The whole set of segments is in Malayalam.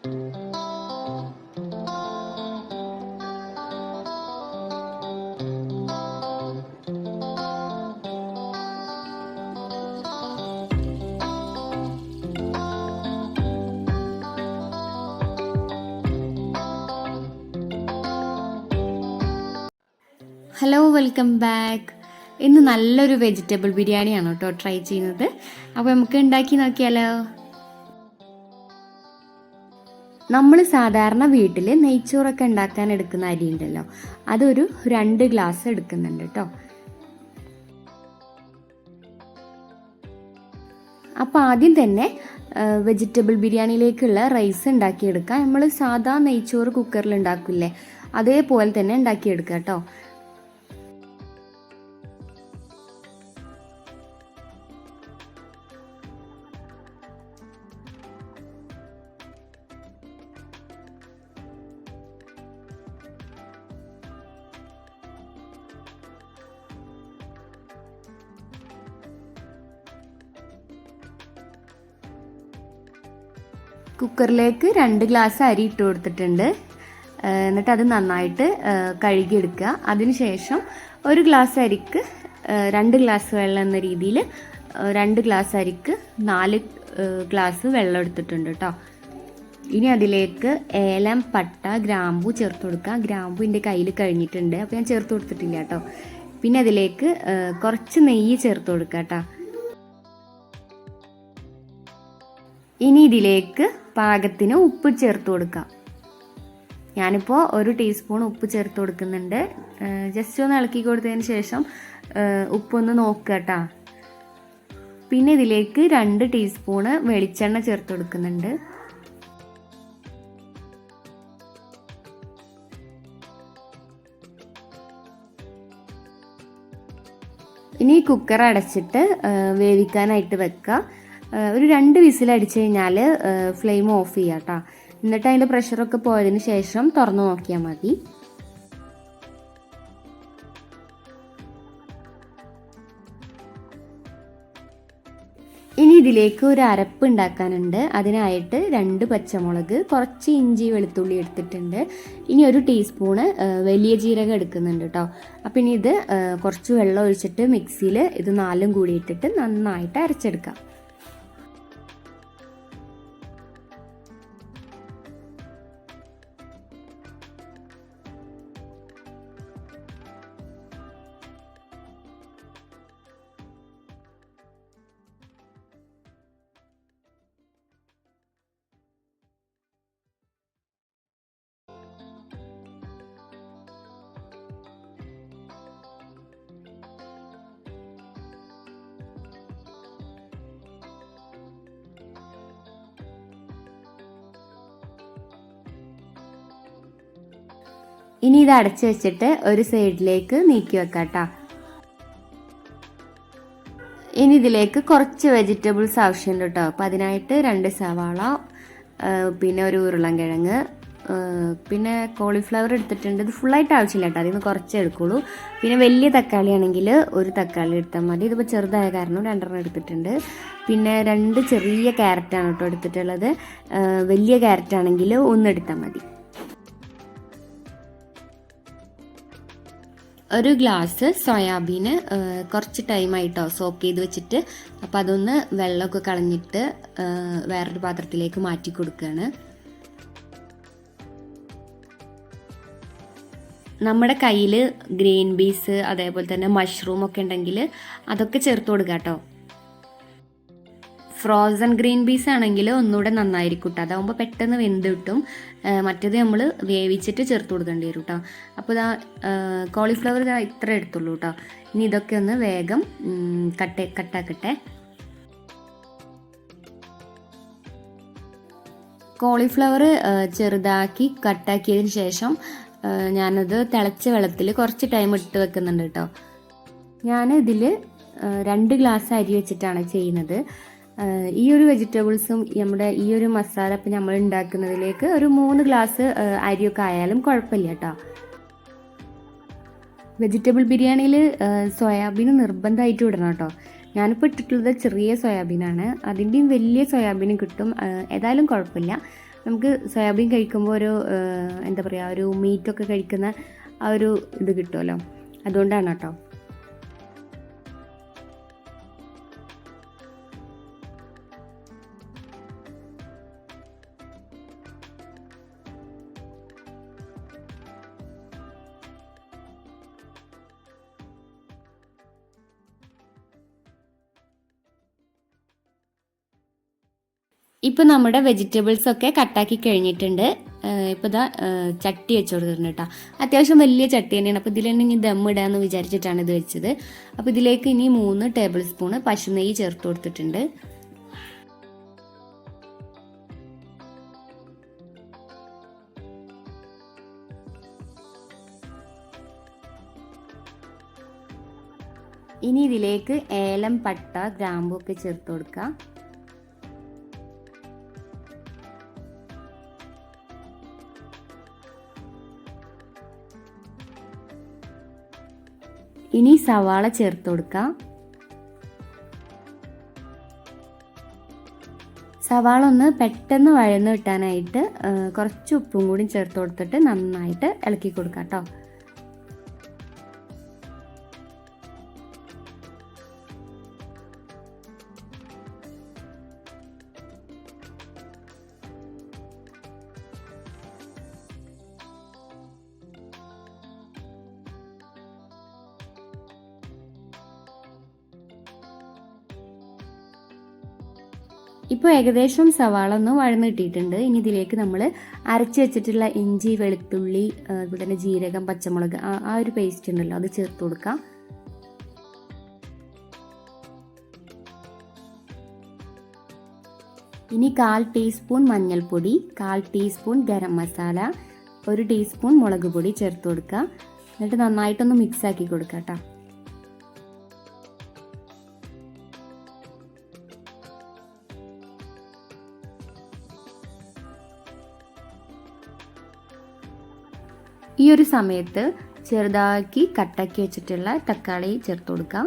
ഹലോ വെൽക്കം ബാക്ക് ഇന്ന് നല്ലൊരു വെജിറ്റബിൾ ബിരിയാണിയാണ് കേട്ടോ ട്രൈ ചെയ്യുന്നത്. അപ്പോൾ നമുക്ക് ഉണ്ടാക്കി നോക്കിയാലോ? നമ്മൾ സാധാരണ വീട്ടിൽ നെയ്ച്ചോറൊക്കെ ഉണ്ടാക്കാൻ എടുക്കുന്ന അരി ഉണ്ടല്ലോ അതൊരു രണ്ട് ഗ്ലാസ് എടുക്കുന്നുണ്ട് കേട്ടോ അപ്പോൾ ആദ്യം തന്നെ വെജിറ്റബിൾ ബിരിയാണിയിലേക്കുള്ള റൈസ് ഉണ്ടാക്കിയെടുക്കാം. നമ്മൾ സാധാ നെയ്ച്ചോറ് കുക്കറിൽ ഉണ്ടാക്കില്ലേ അതേപോലെ തന്നെ ഉണ്ടാക്കിയെടുക്കാം കേട്ടോ കുക്കറിലേക്ക് രണ്ട് ഗ്ലാസ് അരി ഇട്ട് കൊടുത്തിട്ടുണ്ട്. എന്നിട്ട് അത് നന്നായിട്ട് കഴുകിയെടുക്കുക. അതിനുശേഷം ഒരു ഗ്ലാസ് അരിക്ക് രണ്ട് ഗ്ലാസ് വെള്ളം എന്ന രീതിയിൽ രണ്ട് ഗ്ലാസ് അരിക്ക് നാല് ഗ്ലാസ് വെള്ളം എടുത്തിട്ടുണ്ട് കേട്ടോ. ഇനി അതിലേക്ക് ഏലം പട്ട ഗ്രാമ്പു ചേർത്ത് കൊടുക്കുക. ഗ്രാമ്പു എന്റെ കയ്യിൽ കഴിഞ്ഞിട്ടുണ്ട്. അപ്പോൾ ഞാൻ ചേർത്ത് കൊടുത്തിട്ടില്ല കേട്ടോ. പിന്നെ അതിലേക്ക് കുറച്ച് നെയ്യ് ചേർത്ത് കൊടുക്കുക കേട്ടോ. ഇനി ഇതിലേക്ക് പാകത്തിന് ഉപ്പ് ചേർത്ത് കൊടുക്കാം. ഞാനിപ്പോൾ ഒരു ടീസ്പൂൺ ഉപ്പ് ചേർത്ത് കൊടുക്കുന്നുണ്ട്. ജസ്റ്റ് ഒന്ന് ഇളക്കി കൊടുത്തതിന് ശേഷം ഉപ്പൊന്ന് നോക്കുക കേട്ടോ. പിന്നെ ഇതിലേക്ക് രണ്ട് ടീസ്പൂണ് വെളിച്ചെണ്ണ ചേർത്ത് കൊടുക്കുന്നുണ്ട്. ഇനി കുക്കർ അടച്ചിട്ട് വേവിക്കാനായിട്ട് വെക്കുക ഏഹ് ഒരു രണ്ട് വിസിൽ അടിച്ചു കഴിഞ്ഞാൽ ഫ്ലെയിം ഓഫ് ചെയ്യുക കേട്ടോ എന്നിട്ട് അതിന്റെ പ്രഷറൊക്കെ പോയതിന് ശേഷം തുറന്നു നോക്കിയാൽ മതി. ഇനി ഇതിലേക്ക് ഒരു അരപ്പ് ഉണ്ടാക്കാനുണ്ട്. അതിനായിട്ട് രണ്ട് പച്ചമുളക് കുറച്ച് ഇഞ്ചി വെളുത്തുള്ളി എടുത്തിട്ടുണ്ട്. ഇനി ഒരു ടീസ്പൂണ് വലിയ ജീരകം എടുക്കുന്നുണ്ട് കേട്ടോ അപ്പം ഇനി ഇത് കുറച്ച് വെള്ളം ഒഴിച്ചിട്ട് മിക്സിയിൽ ഇത് നാലും കൂടി ഇട്ടിട്ട് നന്നായിട്ട് അരച്ചെടുക്കാം. ഇനി ഇത് അടച്ചു വെച്ചിട്ട് ഒരു സൈഡിലേക്ക് നീക്കി വെക്കാം കേട്ടോ ഇനി ഇതിലേക്ക് കുറച്ച് വെജിറ്റബിൾസ് ആവശ്യമുണ്ട് കേട്ടോ. അപ്പം അതിനായിട്ട് രണ്ട് സവാള പിന്നെ ഒരു ഉരുളൻകിഴങ്ങ് കിഴങ്ങ് പിന്നെ കോളിഫ്ലവർ എടുത്തിട്ടുണ്ട്. ഇത് ഫുള്ളായിട്ട് ആവശ്യമില്ല കേട്ടോ. കുറച്ച് കുറച്ചേ എടുക്കുള്ളൂ. പിന്നെ വലിയ തക്കാളി ആണെങ്കിൽ ഒരു തക്കാളി എടുത്താൽ മതി. ഇതിപ്പോൾ ചെറുതായ കാരണം രണ്ടെണ്ണം എടുത്തിട്ടുണ്ട്. പിന്നെ രണ്ട് ചെറിയ ക്യാരറ്റാണ് കേട്ടോ എടുത്തിട്ടുള്ളത്. വലിയ ക്യാരറ്റ് ആണെങ്കിൽ ഒന്ന് എടുത്താൽ മതി. ഒരു ഗ്ലാസ് സോയാബീന് കുറച്ച് ടൈമായിട്ടോ സോക്ക് ചെയ്ത് വെച്ചിട്ട്. അപ്പോൾ അതൊന്ന് വെള്ളമൊക്കെ കളഞ്ഞിട്ട് വേറൊരു പാത്രത്തിലേക്ക് മാറ്റി കൊടുക്കുകയാണ് നമ്മുടെ കയ്യിൽ ഗ്രീൻ ബീസ് അതേപോലെ തന്നെ മഷ്റൂം ഒക്കെ ഉണ്ടെങ്കിൽ അതൊക്കെ ചേർത്ത് കൊടുക്കുക കേട്ടോ ഫ്രോസൺ ഗ്രീൻ പീസ് ആണെങ്കിൽ ഒന്നുകൂടെ നന്നായിരിക്കും കേട്ടോ അതാകുമ്പോൾ പെട്ടെന്ന് വെന്ത് കിട്ടും. മറ്റേത് നമ്മൾ വേവിച്ചിട്ട് ചേർത്ത് കൊടുക്കേണ്ടി വരും കേട്ടോ അപ്പോൾ ഇതാ കോളിഫ്ലവർ ഇതാ ഇത്ര എടുത്തുള്ളൂ കേട്ടോ ഇനി ഇതൊക്കെ ഒന്ന് വേഗം കട്ട് കട്ടാക്കട്ടെ. കോളിഫ്ലവർ ചെറുതാക്കി കട്ടാക്കിയതിന് ശേഷം ഞാനത് തിളച്ച വെള്ളത്തിൽ കുറച്ച് ടൈം ഇട്ട് വെക്കുന്നുണ്ട് കേട്ടോ ഞാൻ ഇതിൽ രണ്ട് ഗ്ലാസ് അരി വെച്ചിട്ടാണ് ചെയ്യുന്നത്. ഈ ഒരു വെജിറ്റബിൾസും നമ്മുടെ ഈ ഒരു മസാല ഇപ്പം നമ്മൾ ഉണ്ടാക്കുന്നതിലേക്ക് ഒരു മൂന്ന് ഗ്ലാസ് അരിയൊക്കെ ആയാലും കുഴപ്പമില്ല കേട്ടോ. വെജിറ്റബിൾ ബിരിയാണിയിൽ സോയാബീൻ നിർബന്ധമായിട്ട് ഇടണം കേട്ടോ. ഞാനിപ്പോൾ ഇട്ടിട്ടുള്ളത് ചെറിയ സോയാബീനാണ്. അതിന്റെയും വലിയ സോയാബീനും കിട്ടും. ഏതായാലും കുഴപ്പമില്ല. നമുക്ക് സോയാബീൻ കഴിക്കുമ്പോൾ ഒരു എന്താ പറയുക ഒരു മീറ്റൊക്കെ കഴിക്കുന്ന ആ ഒരു ഇത് കിട്ടുമല്ലോ. അതുകൊണ്ടാണ് കേട്ടോ. ഇപ്പോൾ നമ്മുടെ വെജിറ്റബിൾസ് ഒക്കെ കട്ടാക്കി കഴിഞ്ഞിട്ടുണ്ട്. ഇപ്പോൾ ഇതാ ചട്ടി വെച്ച് കൊടുത്തിട്ടുണ്ട് കേട്ടോ. അത്യാവശ്യം വലിയ ചട്ടി തന്നെയാണ്. അപ്പോൾ ഇതിൽ തന്നെ ഇനി ദം ഇടാന്ന് വിചാരിച്ചിട്ടാണ് ഇത് വെച്ചത്. അപ്പോൾ ഇതിലേക്ക് ഇനി മൂന്ന് ടേബിൾ സ്പൂണ് പശുനെയ്യ് ചേർത്ത് കൊടുത്തിട്ടുണ്ട്. ഇനി ഇതിലേക്ക് ഏലം പട്ട ഗ്രാമ്പു ഒക്കെ ചേർത്ത് കൊടുക്കാം. ഇനി സവാള ചേർത്ത് കൊടുക്കാം. സവാള ഒന്ന് പെട്ടെന്ന് വഴന്ന് കിട്ടാനായിട്ട് കുറച്ച് ഉപ്പും കൂടി ചേർത്ത് കൊടുത്തിട്ട് നന്നായിട്ട് ഇളക്കി കൊടുക്കാം കേട്ടോ. ഇപ്പോൾ ഏകദേശം സവാള ഒന്ന് വഴന്ന് കിട്ടിയിട്ടുണ്ട് ഇനി ഇതിലേക്ക് നമ്മൾ അരച്ച് വെച്ചിട്ടുള്ള ഇഞ്ചി വെളുത്തുള്ളി അതുപോലെ തന്നെ ജീരകം പച്ചമുളക് ആ ഒരു പേസ്റ്റ് ഉണ്ടല്ലോ അത് ചേർത്ത് കൊടുക്കാം. ഇനി കാൽ ടീസ്പൂൺ മഞ്ഞൾപ്പൊടി കാൽ ടീസ്പൂൺ ഗരം മസാല ഒരു ടീസ്പൂൺ മുളക് പൊടി ചേർത്ത് കൊടുക്കുക. എന്നിട്ട് നന്നായിട്ടൊന്ന് മിക്സ് ആക്കി കൊടുക്കാം കേട്ടോ ഒരു സമയത്ത് ചെറുതാക്കി കട്ടാക്കി വെച്ചിട്ടുള്ള തക്കാളി ചേർത്ത് കൊടുക്കാം.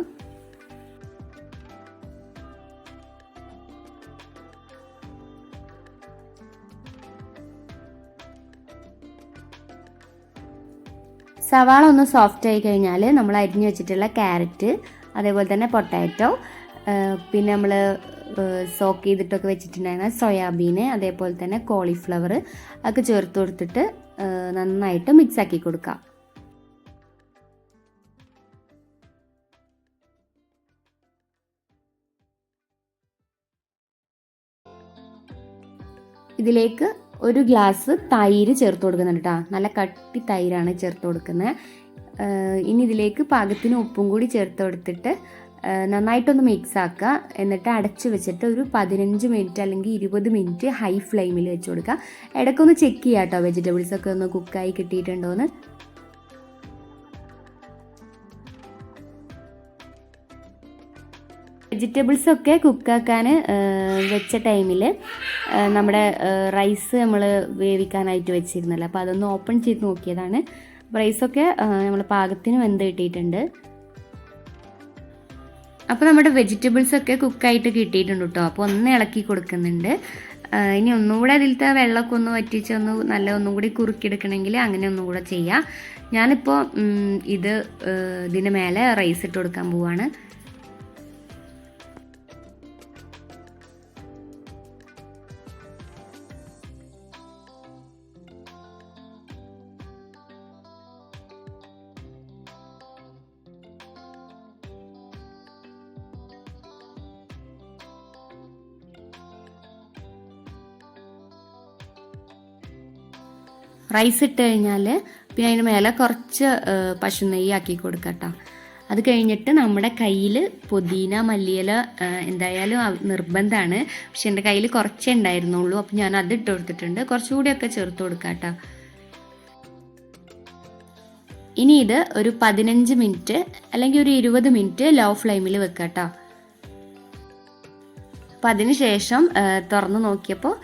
സവാള ഒന്ന് സോഫ്റ്റ് ആയി കഴിഞ്ഞാൽ നമ്മൾ അരിഞ്ഞു വെച്ചിട്ടുള്ള ക്യാരറ്റ് അതേപോലെ തന്നെ പൊട്ടാറ്റോ പിന്നെ നമ്മൾ സോക്ക് ചെയ്തിട്ടൊക്കെ വെച്ചിട്ടുണ്ടായിരുന്ന സോയാബീന് അതേപോലെ തന്നെ കോളിഫ്ലവർ അതൊക്കെ ചേർത്ത് കൊടുത്തിട്ട് നന്നായിട്ട് മിക്സ് ആക്കി കൊടുക്കാം. ഇതിലേക്ക് ഒരു ഗ്ലാസ് തൈര് ചേർത്ത് കൊടുക്കുന്നുണ്ട് കേട്ടോ നല്ല കട്ടി തൈരാണ് ചേർത്ത് കൊടുക്കുന്നത് ഇനി ഇതിലേക്ക് പാകത്തിന് ഉപ്പും കൂടി ചേർത്ത് കൊടുത്തിട്ട് നന്നായിട്ടൊന്ന് മിക്സ് ആക്കുക എന്നിട്ട് അടച്ചു വെച്ചിട്ട് ഒരു പതിനഞ്ച് മിനിറ്റ് അല്ലെങ്കിൽ ഇരുപത് മിനിറ്റ് ഹൈ ഫ്ലെയിമിൽ വെച്ച് കൊടുക്കുക. ഇടയ്ക്കൊന്ന് ചെക്ക് ചെയ്യാം കേട്ടോ വെജിറ്റബിൾസ് ഒക്കെ ഒന്ന് കുക്കായി കിട്ടിയിട്ടുണ്ടോ എന്ന്. വെജിറ്റബിൾസ് ഒക്കെ കുക്കാക്കാൻ വെച്ച ടൈമിൽ നമ്മുടെ റൈസ് നമ്മൾ വേവിക്കാനായിട്ട് വെച്ചിരുന്നല്ലോ. അപ്പോൾ അതൊന്ന് ഓപ്പൺ ചെയ്ത് നോക്കിയതാണ്. റൈസൊക്കെ നമ്മൾ പാകത്തിന് വെന്ത് കിട്ടിയിട്ടുണ്ട്. അപ്പോൾ നമ്മുടെ വെജിറ്റബിൾസ് ഒക്കെ കുക്കായിട്ട് കിട്ടിയിട്ടുണ്ട് കേട്ടോ അപ്പോൾ ഒന്ന് ഇളക്കി കൊടുക്കുന്നുണ്ട്. ഇനി ഇനി ഒന്നുകൂടെ അതിലത്തെ വെള്ളമൊക്കെ ഒന്ന് വറ്റിച്ച് ഒന്ന് നല്ല ഒന്നും കൂടി കുറുക്കിയെടുക്കണമെങ്കിൽ അങ്ങനെ ഒന്നും കൂടെ ചെയ്യാം. ഞാനിപ്പോൾ ഇത് ഇതിന് മേലെ റൈസ് ഇട്ട് കൊടുക്കാൻ പോവാണ്. റൈസ് ഇട്ട് കഴിഞ്ഞാൽ പിന്നെ അതിന് മേലെ കുറച്ച് പശു നെയ്യ് ആക്കി കൊടുക്കാം അത് കഴിഞ്ഞിട്ട് നമ്മുടെ കയ്യിൽ പുതിന മല്ലിയില എന്തായാലും നിർബന്ധമാണ് പക്ഷെ എന്റെ കയ്യിൽ കുറച്ചേ ഉണ്ടായിരുന്നുള്ളൂ. അപ്പം ഞാൻ അത് ഇട്ട് കൊടുത്തിട്ടുണ്ട്. കുറച്ചുകൂടിയൊക്കെ ചേർത്ത് കൊടുക്കാം ഇനി ഇത് ഒരു പതിനഞ്ച് മിനിറ്റ് അല്ലെങ്കിൽ ഒരു ഇരുപത് മിനിറ്റ് ലോ ഫ്ലെയിമിൽ വെക്കാം അപ്പം അതിന് ശേഷം തുറന്ന് നോക്കിയപ്പോൾ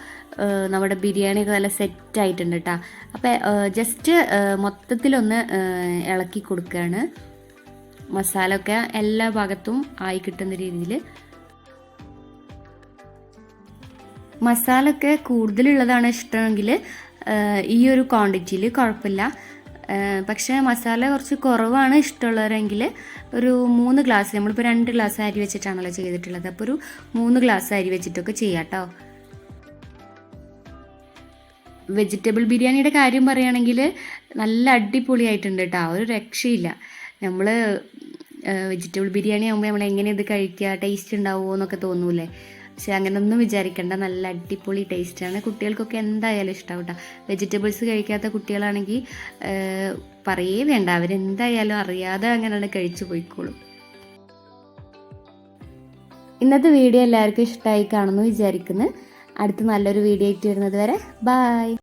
നമ്മുടെ ബിരിയാണി ഒക്കെ നല്ല സെറ്റ് ആയിട്ടുണ്ട് കേട്ടോ അപ്പോൾ ജസ്റ്റ് മൊത്തത്തിലൊന്ന് ഇളക്കി കൊടുക്കുകയാണ് മസാല ഒക്കെ എല്ലാ ഭാഗത്തും ആയി കിട്ടുന്ന രീതിയിൽ മസാല ഒക്കെ കൂടുതലുള്ളതാണ് ഇഷ്ടമെങ്കിൽ ഈ ഒരു ക്വാണ്ടിറ്റിയിൽ കുഴപ്പമില്ല. പക്ഷേ മസാല കുറച്ച് കുറവാണ് ഇഷ്ടമുള്ളവരെങ്കിൽ ഒരു മൂന്ന് ഗ്ലാസ് നമ്മളിപ്പോൾ രണ്ട് ഗ്ലാസ് അരി വെച്ചിട്ടാണല്ലോ ചെയ്തിട്ടുള്ളത്. അപ്പോൾ ഒരു മൂന്ന് ഗ്ലാസ് അരി വെച്ചിട്ടൊക്കെ ചെയ്യാം കേട്ടോ വെജിറ്റബിൾ ബിരിയാണിയുടെ കാര്യം പറയുകയാണെങ്കിൽ നല്ല അടിപൊളിയായിട്ടുണ്ട് കേട്ടോ ഒരു രക്ഷയില്ല. നമ്മൾ വെജിറ്റബിൾ ബിരിയാണി ആകുമ്പോൾ നമ്മൾ എങ്ങനെ ഇത് കഴിക്കുക ടേസ്റ്റ് ഉണ്ടാവുമോ എന്നൊക്കെ തോന്നൂലേ പക്ഷെ അങ്ങനെയൊന്നും വിചാരിക്കേണ്ട. നല്ല അടിപൊളി ടേസ്റ്റാണ് കുട്ടികൾക്കൊക്കെ എന്തായാലും ഇഷ്ടമാവും കേട്ടോ വെജിറ്റബിൾസ് കഴിക്കാത്ത കുട്ടികളാണെങ്കിൽ പറയേ വേണ്ട. അവരെന്തായാലും അറിയാതെ അങ്ങനെയാണ് കഴിച്ചു പോയിക്കോളും. ഇന്നത്തെ വീഡിയോ എല്ലാവർക്കും ഇഷ്ടമായി കാണുമെന്ന് വിചാരിക്കുന്നു. അടുത്ത നല്ലൊരു വീഡിയോ ആയിട്ട് വരുന്നത് വരെ. ബായ്